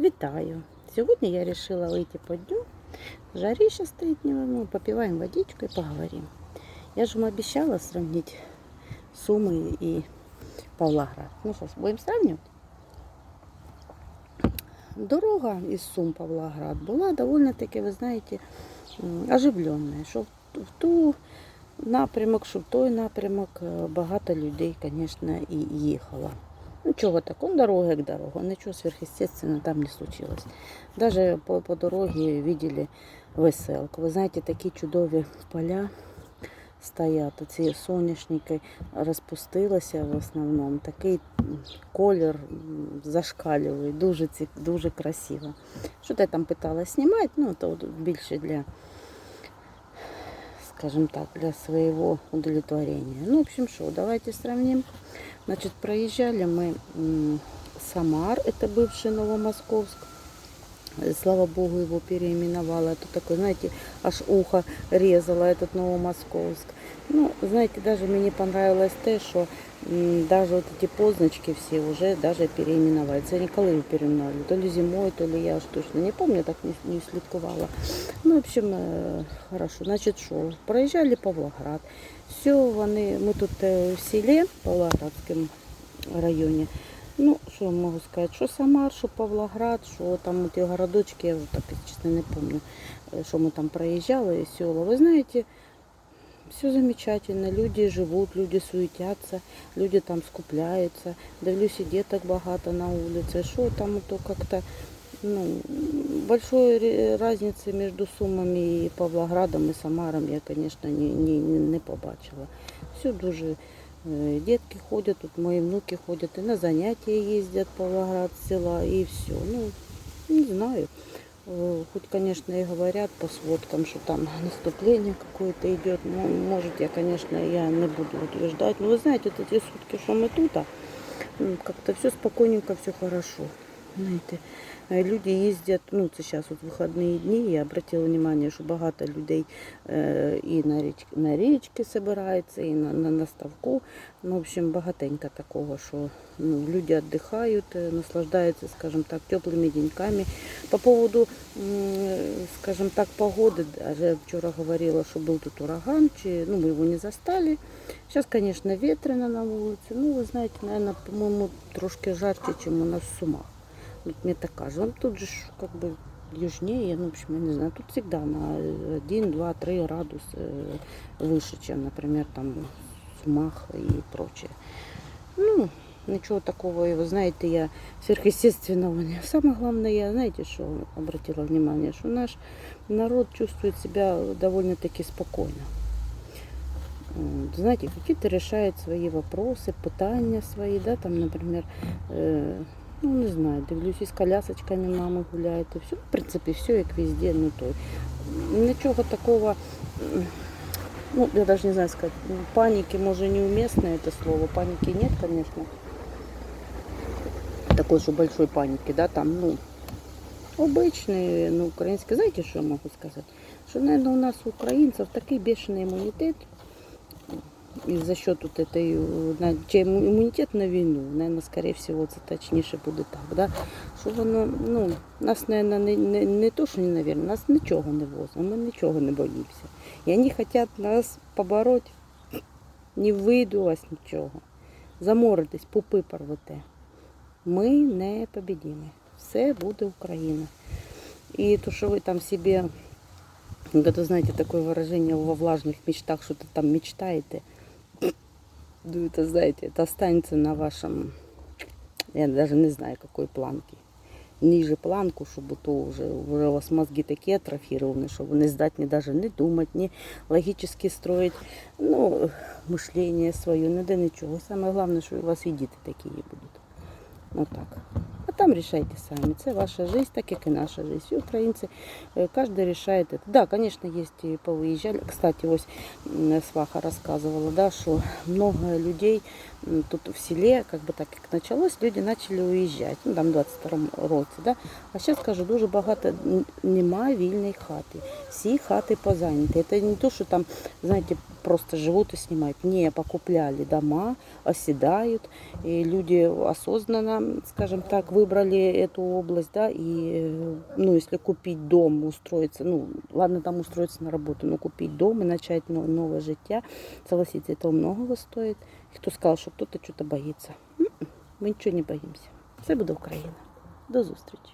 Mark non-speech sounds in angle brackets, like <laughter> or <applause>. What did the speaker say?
Вітаю! Сьогодні я вирішила вийти по дню. Жаріще стоїть, ну, попиваем водичку и поговорим. Я же вам обещала сравнить Сумы и Павлоград. Ну что, будем сравнивать? Дорога из Сум Павлоград була довольно-таки, ви знаєте, м, оживленная. Що в ту- напрямок, що в той напрямок е, багато людей, звісно, і їхало. Нічого такого, дорога як дорога, нічого сверхъестественного там не случилось. Даже по, по дороге видели веселку. Ви знаєте, такі чудові поля стоять, ці соняшники розпустилися в основному. Такий колір зашкалює, дуже, дуже красиво. Що я там питала знімати, ну то більше для, скажем так, для своего удовлетворения. Ну, в общем, что, давайте сравним. Значит, проезжали мы м, Самар, это бывший Новомосковск. Э, Слава Богу, его переименовала. Это такой, знаете, аж ухо резало этот Новомосковск. Ну, знаете, даже мне понравилось то, что м, даже вот эти позначки все уже даже переименовали. Це коли їх переименовали? То ли зимой, то ли я уж точно не помню, так не, не слідкувала. Ну, в общем, э, хорошо. Значит, что, проезжали Павлоград. Все, вони, ми тут е, в селі Павлоградському районі. Ну, що я можу сказати, що Самар, що Павлоград, що там ті городочки, я вже так, чесно, не пам'ятаю, е, що ми там проїжджали, села. Ви знаєте, все замечательно, люди живуть, люди суетяться, люди там скупляються. Дивлюсь, і діток багато на вулиці. Що там то как-то, ну, большой ре- разницы между Сумами і Павлоградом і Самаром я, не, не, не, не побачила. Все дуже Е, Дітки ходять, тут мої внуки ходять і на заняття їздять в Павлоград з села і все. Ну, не знаю. Э, Хоть, конечно, и говорят по сводкам, что там <laughs> наступление какое-то идет. Ну, может, я, конечно, я не буду утверждать. Но вы знаете, вот эти сутки, что мы тут, а, м, как-то все спокойненько, все хорошо. Знаєте, е, люди їздять, ну це зараз от вихідні дні, я обратила внимание, що багато людей е, і на річ, на річки збираються, і на, на, на ставку. Ну, в общем, багатенько такого, що ну, люди віддихають, е, наслаждаються, скажем так, теплими деньками. По поводу, м, скажем так, погоди, даже вчора говорила, що був тут ураган, чи, ну, ми його не застали. Сейчас, конечно, ветрено на вулиці. Ну, ви знаєте, наверное, по-моєму, трошки жарче, чем у нас в Сумах. Вот мне так кажется. Он тут же ж как бы южнее, ну, в общем, я не знаю, тут всегда на 1, 2, 3 градуса э, выше, чем, например, там в Сумах и прочее. Ну, ничего такого, и вы знаете, я сверхъестественного не. <laughs> Самое главное, я, знаете, что обратила внимание, что наш народ чувствует себя довольно-таки спокойно. М, Знаете, какие-то решают свои вопросы, питання свої, да, там, например, э, ну не знаю, дивлюсь, із колясочками мами гуляють, і все, в принципі, все як везде, ну то нічого такого, м, ну, я даже не знаю сказать, ну, паники, може, неуместно это слово, паники нет, конечно, такой, что большой паники, да, там, ну, обычные, ну, украинские, знаете, что я могу сказать? Что, наверное, у нас, у украинцев, такий бешеный иммунитет, и за счет вот этой, э, на- чи имму- иммунитет на війну, наверное, скорее всего, це точніше буде так, да? що воно, ну, нас, наверное, не, не, не то, що не, наверное, нас нічого не возить, ми нічого не боїмося. І вони хочуть нас побороти, не вийду у вас нічого. Заморитись, пупи порвете. Ми не побідімо. Все буде Україна. І то, що ви там собі, это, знаете, такое выражение во влажных мечтах, что-то там мечтаете, ну, это, знаете, это останется на вашем, я даже не знаю, какой планке. Ниже планку, чтобы то уже, уже у вас мозги такие атрофированы, что вы не здатні даже не думать, не логически строить, ну, мышление свое, не до нічого. Самое главное, що у вас і діти такі будуть. Вот так. А там решайте сами. Це ваша жизнь, так як і наша жизнь. Всі українці, е, кожен решает это. Да, конечно, есть и повыезжали. Кстати, ось м, сваха рассказывала, да, что много людей м, тут в селе, как бы так як началось, люди начали уезжать. Ну, там в 22 році, да. А зараз, кажу, дуже багато н- нема вільної хати. Всі хати позайняті. Це не то, що там, знаєте, просто живут и снимают. Не, покупляли дома, оседают. И люди осознанно, скажем так, выбрали выбрали эту область, да, и, э, ну, если купить дом, устроиться, ну, ладно, там устроиться на работу, но купить дом и начать но- новое життя, согласитесь, этого многого стоит. И Хто сказав, що хтось щось боїться. М-м, Ми нічого не боїмося. Це буде Україна. До зустрічі.